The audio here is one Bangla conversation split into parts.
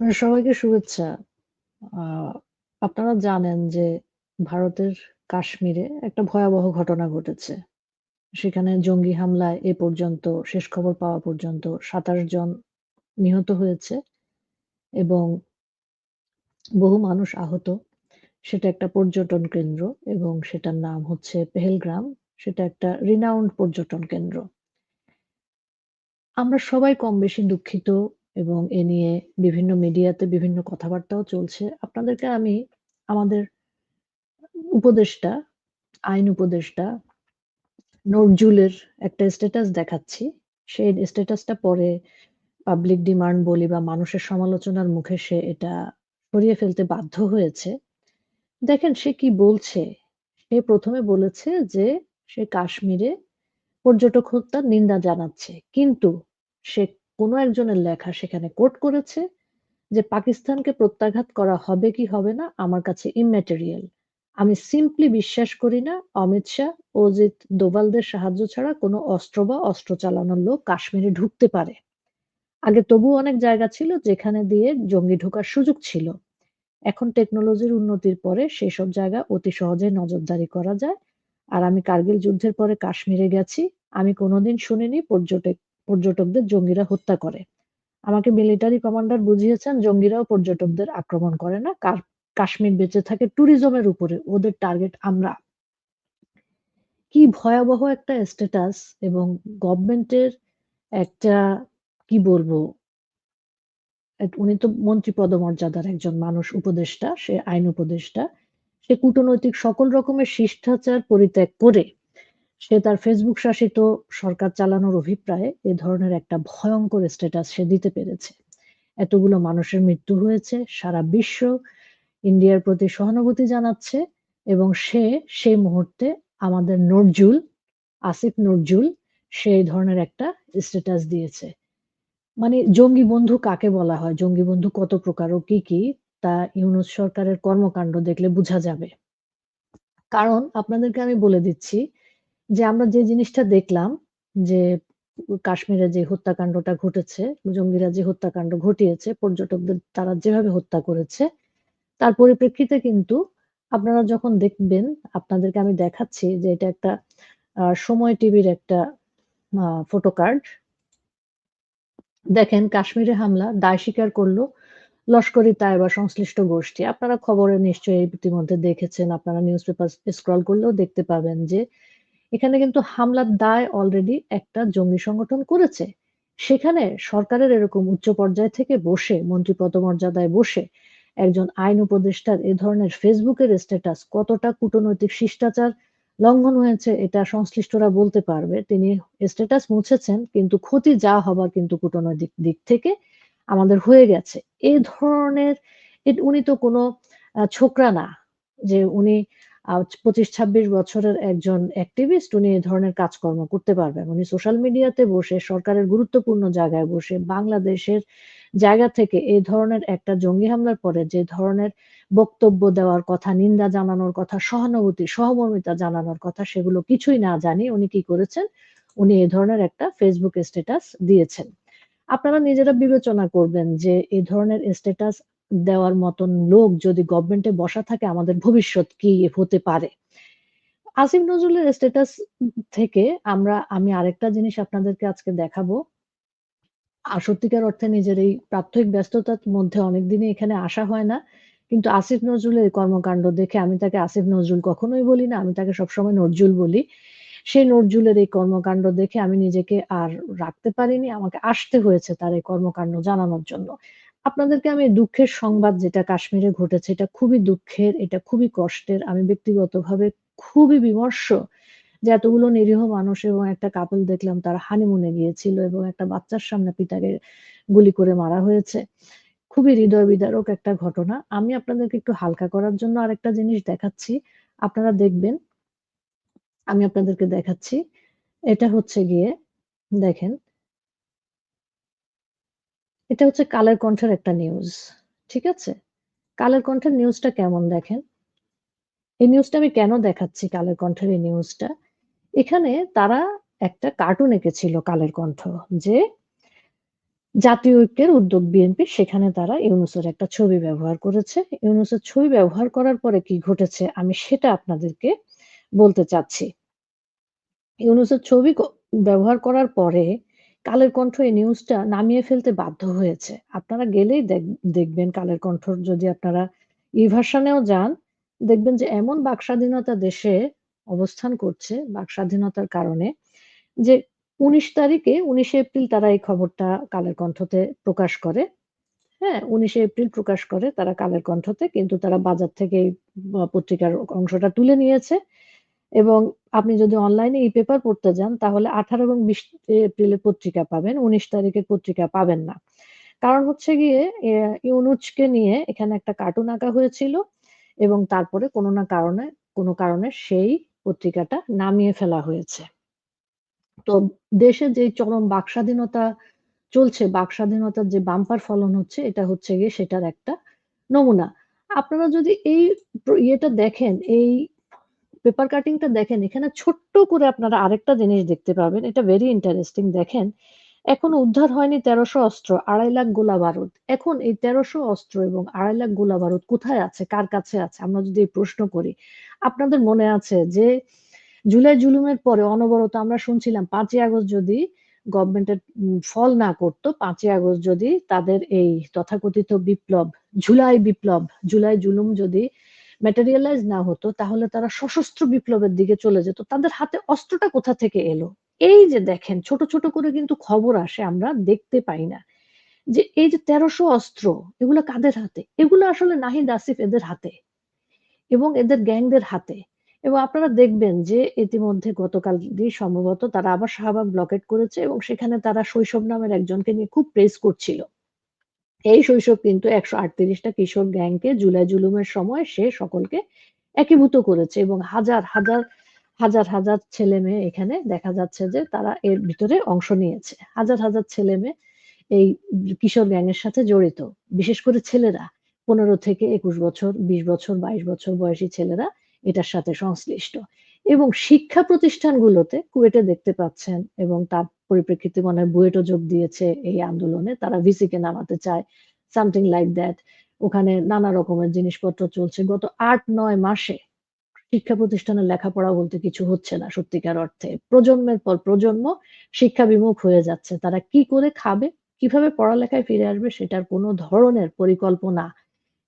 মানে সবাইকে শুভেচ্ছা। আপনারা জানেন যে ভারতের কাশ্মীরে একটা ভয়াবহ ঘটনা ঘটেছে। সেখানে জঙ্গি হামলায় এ পর্যন্ত, শেষ খবর পাওয়া পর্যন্ত ২৭ জন নিহত হয়েছে এবং বহু মানুষ আহত। সেটা একটা পর্যটন কেন্দ্র এবং সেটার নাম হচ্ছে পেহেলগ্রাম। সেটা একটা রিনাউন্ড পর্যটন কেন্দ্র। আমরা সবাই কম বেশি দুঃখিত এবং এ নিয়ে বিভিন্ন মিডিয়াতে বিভিন্ন কথাবার্তাও চলছে। আপনাদেরকে আমি আমাদের উপদেষ্টা, আইন উপদেষ্টা নজরুলের একটা স্ট্যাটাস দেখাচ্ছি। সেই স্ট্যাটাসটা পরে পাবলিক ডিমান্ড বলি বা মানুষের সমালোচনার মুখে সে এটা সরিয়ে ফেলতে বাধ্য হয়েছে। দেখেন সে কি বলছে? সে প্রথমে বলেছে যে সে কাশ্মীরে পর্যটক হত্যার নিন্দা জানাচ্ছে। কিন্তু সে কোন একজনের লেখা সেখানে কোট করেছে যে, "পাকিস্তানকে প্রত্যাঘাত করা হবে কি হবে না আমার কাছে ইম্যাটেরিয়াল। আমি সিম্পলি বিশ্বাস করি না অমিত শাহ, অজিত দোভালদের সাহায্য ছাড়া কোন অস্ত্র বা অস্ত্র চালানোর লোক কাশ্মীরে ঢুকতে পারে। আগে তবুও অনেক জায়গা ছিল যেখানে দিয়ে জঙ্গি ঢোকার সুযোগ ছিল। এখন টেকনোলজির উন্নতির পরে সেসব জায়গা অতি সহজেই নজরদারি করা যায়। আর আমি কার্গিল যুদ্ধের পরে কাশ্মীরে গেছি। আমি কোনোদিন শুনিনি পর্যটক পর্যটকদের জঙ্গিরা হত্যা করে। আমাকে মিলিটারি কমান্ডার বুঝিয়েছেন জঙ্গিরাও পর্যটকদের আক্রমণ করে না। কাশ্মীর বেঁচে থাকে ট্যুরিজমের উপরে। ওদের টার্গেট আমরা। কি ভয়াবহ একটা স্ট্যাটাস এবং গভর্নমেন্টের একটা কি বলব? উনি তো মন্ত্রী পদমর্যাদার একজন মানুষ উপদেষ্টা, সে আইন উপদেষ্টা। সে কূটনৈতিক সকল রকমের শিষ্টাচার পরিত্যাগ করে সে তার ফেসবুক শাসিত সরকার চালানোর অভিপ্রায়ে এ ধরনের একটা ভয়ঙ্কর স্ট্যাটাস সে দিতে পেরেছে। এতগুলো মানুষের মৃত্যু হয়েছে। সারা বিশ্ব ইন্ডিয়ার প্রতি সহানুভূতি জানাচ্ছে এবং সে সেই মুহূর্তে আমাদের নজরুল, আসিফ নজরুল সে এই ধরনের একটা স্ট্যাটাস দিয়েছে। মানে জঙ্গি বন্ধু কাকে বলা হয়? জঙ্গি বন্ধু কত প্রকার ও কি, কি তা ইউনূস সরকারের কর্মকাণ্ড দেখলে বুঝা যাবে। কারণ আপনাদেরকে আমি বলে দিচ্ছি যে আমরা যে জিনিসটা দেখলাম যে কাশ্মীরে যে হত্যাকাণ্ডটা ঘটেছে, জঙ্গিরা যে হত্যাকাণ্ড ঘটিয়েছে, পর্যটকদের তারা যেভাবে হত্যা করেছে, তার পরিপ্রেক্ষিতে কিন্তু আপনারা যখন দেখবেন, আপনাদেরকে আমি দেখাচ্ছি যে এটা একটা সময় টিভির একটা ফটো কার্ড। দেখেন কাশ্মীরে হামলা দায় স্বীকার করল লস্কর-ই তায়বা সংশ্লিষ্ট গোষ্ঠী। আপনারা খবরে নিশ্চয়ই ইতিমধ্যে দেখেছেন, আপনারা নিউজ পেপার স্ক্রল করলেও দেখতে পাবেন যে এখানে কিন্তু হামলার দায় অলরেডি একটা জঙ্গি সংগঠন করেছে। সেখানে সরকারের এরকম উচ্চ পর্যায় থেকে বসে, মন্ত্রী পদমর্যাদায় বসে একজন আইন উপদেষ্টার এ ধরনের ফেসবুকের স্ট্যাটাস কতটা কূটনৈতিক শিষ্টাচার লঙ্ঘন হয়েছে এটা সংশ্লিষ্টরা বলতে পারবে। তিনি স্ট্যাটাস মুছেছেন, কিন্তু ক্ষতি যা হবার কিন্তু কূটনৈতিক দিক থেকে আমাদের হয়ে গেছে। এ ধরনের উনি তো কোনো ছোকরা না যে উনি আ ২৫-২৬ বছরের একজন অ্যাক্টিভিস্ট উনি এ ধরনের কাজকর্ম করতে পারবেন। উনি সোশ্যাল মিডিয়াতে বসে সরকারের গুরুত্বপূর্ণ জায়গায় বসে বাংলাদেশের জায়গা থেকে এ ধরনের একটা জঙ্গি হামলার পরে যে ধরনের বক্তব্য দেওয়ার কথা, নিন্দা জানানোর কথা, সহানুভূতি, সহমর্মিতা জানানোর কথা সেগুলো কিছুই না জানিয়ে উনি কি করেছেন? উনি এ ধরনের একটা ফেসবুক স্ট্যাটাস দিয়েছেন। আপনারা নিজেরা বিবেচনা করবেন যে এ ধরনের স্ট্যাটাস দেওয়ার মতন লোক যদি গভর্নমেন্টে বসা থাকে, আমাদের ভবিষ্যৎ কি হতে পারে? আসিফ নজরুলের স্ট্যাটাস থেকে আমরা, আমি আরেকটা জিনিস আপনাদেরকে আজকে দেখাবো। সত্যিকার অর্থে নিজের এই প্রাত্যহিক ব্যস্ততার মধ্যে অনেকদিনই এখানে আসা হয় না। কিন্তু আসিফ নজরুলের কর্মকাণ্ড দেখে আমি তাকে আসিফ নজরুল কখনোই বলি না। আমি তাকে সবসময় নজরুল বলি। সেই নজরুলের এই কর্মকাণ্ড দেখে আমি নিজেকে আর রাখতে পারিনি। আমাকে আসতে হয়েছে তার এই কর্মকাণ্ড জানানোর জন্য। আপনাদেরকে আমি দুঃখের সংবাদ যেটা কাশ্মীরে ঘটেছে এটা খুবই দুঃখের, এটা খুবই কষ্টের। আমি ব্যক্তিগতভাবে খুবই বিমর্ষ যে এতগুলো নিরীহ মানুষ এবং একটা কাপল দেখলাম তারা হানিমুনে গিয়েছিল এবং একটা বাচ্চার সামনে পিতাকে গুলি করে মারা হয়েছে। খুবই হৃদয় বিদারক একটা ঘটনা। আমি আপনাদেরকে একটু হালকা করার জন্য আরেকটা জিনিস দেখাচ্ছি। আপনারা দেখবেন আমি আপনাদেরকে দেখাচ্ছি। এটা হচ্ছে গিয়ে দেখেন এটা হচ্ছে কালের কণ্ঠের একটা নিউজ। ঠিক আছে? কালের কণ্ঠের নিউজটা কেমন দেখেন। এই নিউজটা আমি কেন দেখাচ্ছি কালের কণ্ঠের এই নিউজটা? এখানে তারা একটা কার্টুন এঁকেছিল কালের কণ্ঠ যে জাতীয় ঐক্যের উদ্যোগ বিএনপি, সেখানে তারা ইউনুসের একটা ছবি ব্যবহার করেছে। ইউনুসের ছবি ব্যবহার করার পরে কি ঘটেছে আমি সেটা আপনাদেরকে বলতে চাচ্ছি। ইউনুসের ছবি ব্যবহার করার পরে কালের কণ্ঠ এই নিউজটা নামিয়ে ফেলতে বাধ্য হয়েছে। আপনারা গেলেই দেখ দেখবেন কালের কণ্ঠ যদি আপনারা ই-ভার্শন এও যান, দেখবেন যে এমন বাকস্বাধীনতা দেশে অবস্থান করছে, বাকস্বাধীনতার কারণে যে ১৯ তারিখে ১৯ এপ্রিল তারা এই খবরটা কালের কণ্ঠতে প্রকাশ করে। হ্যাঁ? ১৯ এপ্রিল প্রকাশ করে তারা কালের কণ্ঠতে। কিন্তু তারা বাজার থেকে এই পত্রিকার অংশটা তুলে নিয়েছে এবং আপনি যদি অনলাইনে এই পেপার পড়তে যান তাহলে ১৮ এবং ২০ এপ্রিলের পত্রিকা পাবেন। ১৯ তারিখের পত্রিকা পাবেন না। কারণ হচ্ছে গিয়ে ইউনুচকে নিয়ে এখানে একটা কার্টুন আঁকা হয়েছিল এবং তারপরে কোনো না কারণে কোনো কারণে সেই পত্রিকাটা নামিয়ে ফেলা হয়েছে। তো দেশে যে চরম বাকস্বাধীনতা চলছে, বাকস্বাধীনতার যে বাম্পার ফলন হচ্ছে এটা হচ্ছে গিয়ে সেটার একটা নমুনা। আপনারা যদি এই ইয়েটা দেখেন, এই পেপার কাটিংটা দেখেন, এখানে ছোট্ট করে আপনারা আরেকটা জিনিস দেখতে পাবেন। এটা ভেরি ইন্টারেস্টিং দেখেন। এখনও উদ্ধার হয়নি ১৩০০ অস্ত্র, ২.৫ লাখ গোলা-বারুদ। এখন এই ১৩০০ অস্ত্র এবং ২.৫ লাখ গোলা-বারুদ কোথায় আছে? কার কাছে আছে? আমরা যদি এই প্রশ্ন করি। আপনাদের মনে আছে যে জুলাই জুলুমের পরে অনবরত আমরা শুনছিলাম পাঁচই আগস্ট যদি গভর্নমেন্টের ফল না করত, পাঁচই আগস্ট যদি তাদের এই তথাকথিত বিপ্লব, জুলাই বিপ্লব, জুলাই জুলুম যদি ম্যাটেরিয়ালাইজ না হতো তাহলে তারা সশস্ত্র বিপ্লবের দিকে চলে যেত। তাদের হাতে অস্ত্রটা কোথা থেকে এলো? এই যে দেখেন ছোট, ছোট করে কিন্তু খবর আসে আমরা দেখতে পাই না। যে এই যে তেরোশো অস্ত্র এগুলো কাদের হাতে? এগুলো আসলে নাহিদ আসিফ এদের হাতে এবং এদের গ্যাংদের হাতে। এবং আপনারা দেখবেন যে ইতিমধ্যে গতকালই সম্ভবত তারা আবার শাহবাগ ব্লকেট করেছে এবং সেখানে তারা শৈশব নামের একজনকে নিয়ে খুব প্রেস করছিল। এই শৈশব কিন্তু ১৩৮ টা কিশোর গ্যাংকে জুলাই জুলুমের সময় সে সকলকে একীভূত করেছে এবং হাজার, হাজার, হাজার, হাজার ছেলেমেয়ে এখানে দেখা যাচ্ছে যে তারা এর ভিতরে অংশ নিয়েছে। হাজার, হাজার ছেলেমেয়ে এই কিশোর গ্যাংয়ের সাথে জড়িত। বিশেষ করে ছেলেরা ১৫ থেকে ২১ বছর, ২০ বছর, ২২ বছর বয়সী ছেলেরা এটার সাথে সংশ্লিষ্ট। এবং শিক্ষা প্রতিষ্ঠানগুলোতে কুয়েটে দেখতে পাচ্ছেন এবং তার পরিপ্রেক্ষিতে মনে হয় বুয়েটও যোগ দিয়েছে এই আন্দোলনে। তারা ভিসিকে নামাতে চায়। Something like that. ওখানে নানা রকমের জিনিসপত্র চলছে। গত ৮-৯ মাসে শিক্ষা প্রতিষ্ঠানে লেখাপড়া বলতে কিছু হচ্ছে না সত্যিকার অর্থে। প্রজন্মের পর প্রজন্ম শিক্ষা বিমুখ হয়ে যাচ্ছে। তারা কি করে খাবে, কীভাবে পড়ালেখায় ফিরে আসবে সেটার কোনো ধরনের পরিকল্পনা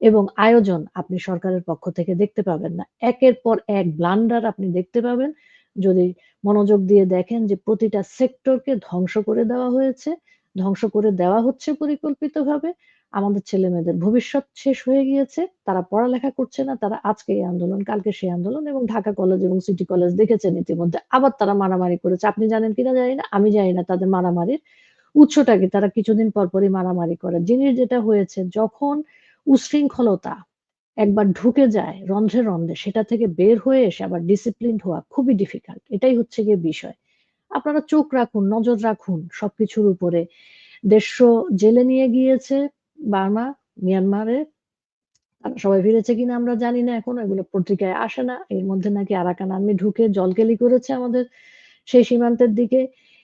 এবং আয়োজন আপনি সরকারের পক্ষ থেকে দেখতে পাবেন না। একের পর এক ব্লান্ডার আপনি দেখতে পাবেন। যদি মনোযোগ দিয়ে দেখেন যে প্রতিটা সেক্টরকে ধ্বংস করে দেওয়া হয়েছে, ধ্বংস করে দেওয়া হচ্ছে পরিকল্পিতভাবে। আমাদের ছেলে মেয়েদের ভবিষ্যৎ শেষ হয়ে গিয়েছে। তারা পড়ালেখা করছে না। তারা আজকে এই আন্দোলন, কালকে সেই আন্দোলন এবং ঢাকা কলেজ এবং সিটি কলেজ দেখেছেন ইতিমধ্যে। আবার তারা মারামারি করেছে। আপনি জানেন কিনা জানি না। আমি জানি না তাদের মারামারির উৎসটা কি? তারা কিছুদিন পর পরই মারামারি করে। জিনিস যেটা হয়েছে যখন উশৃঙ্খলতা একবার ঢুকে যায় রন্ধ্রে, রন্ধ্রে সেটা থেকে বের হয়ে এসে আবার ডিসিপ্লিন হওয়া খুবই ডিফিকাল্ট। এটাই হচ্ছে গিয়ে বিষয়। আপনারা চোখ রাখুন, নজর রাখুন সবকিছুর উপরে। দেড়শ জেলে নিয়ে গিয়েছে বার্মা, মিয়ানমারে। সবাই ফিরেছে কিনা আমরা জানি না এখনও। এগুলো পত্রিকায় আসে না। এর মধ্যে নাকি আরাকান আর্মি ঢুকে জলকেলি করেছে আমাদের সেই সীমান্তের দিকে।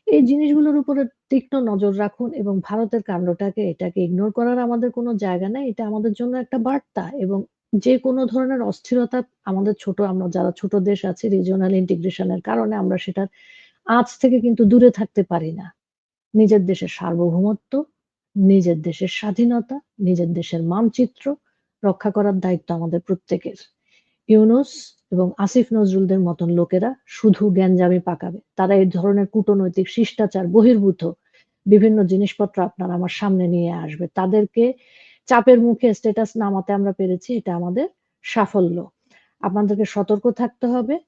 এই জিনিসগুলোর উপরে তীক্ষ্ণ নজর রাখুন এবং ভারতের কাণ্ডটাকে এটাকে ইগনোর করার আমাদের কোনো জায়গা নাই। এটা আমাদের জন্য একটা বার্তা এবং যেকোনো ধরনের অস্থিরতা আমাদের ছোট আমরা যারা ছোট দেশ আছে রিজিওনাল ইন্টিগ্রেশনের কারণে আমরা সেটার আজ থেকে কিন্তু দূরে থাকতে পারি না। নিজের দেশের সার্বভৌমত্ব, নিজের দেশের স্বাধীনতা, নিজের দেশের মানচিত্র রক্ষা করার দায়িত্ব আমাদের প্রত্যেকের। ইউনুস এবং আসিফ নজরুলদের মতন লোকেরা শুধু জ্ঞানজামি পাকাবে। তারা এই ধরনের কূটনৈতিক শিষ্টাচার বহির্ভূত বিভিন্ন জিনিসপত্র আপনার আমার সামনে নিয়ে আসবে। তাদেরকে চাপের মুখে স্ট্যাটাস নামাতে আমরা পেরেছি এটা আমাদের সাফল্য। আপনাদেরকে সতর্ক থাকতে হবে,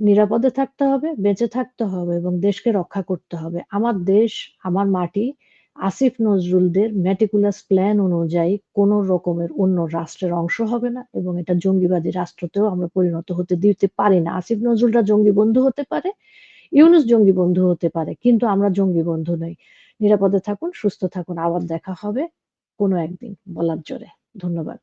নিরাপদে থাকতে হবে, বেঁচে থাকতে হবে এবং দেশকে রক্ষা করতে হবে। আমার দেশ, আমার মাটি আসিফ নজরুলদের meticulous প্ল্যান অনুযায়ী কোন রকমের অন্য রাষ্ট্রের অংশ হবে না এবং এটা জঙ্গিবাদী রাষ্ট্রতেও আমরা পরিণত হতে দিতে পারি না। আসিফ নজরুলরা জঙ্গি বন্ধু হতে পারে, ইউনুস জঙ্গি বন্ধু হতে পারে। কিন্তু আমরা জঙ্গি বন্ধু নই। নিরাপদে থাকুন, সুস্থ থাকুন। আবার দেখা হবে কোনো একদিন বলার জোরে। ধন্যবাদ।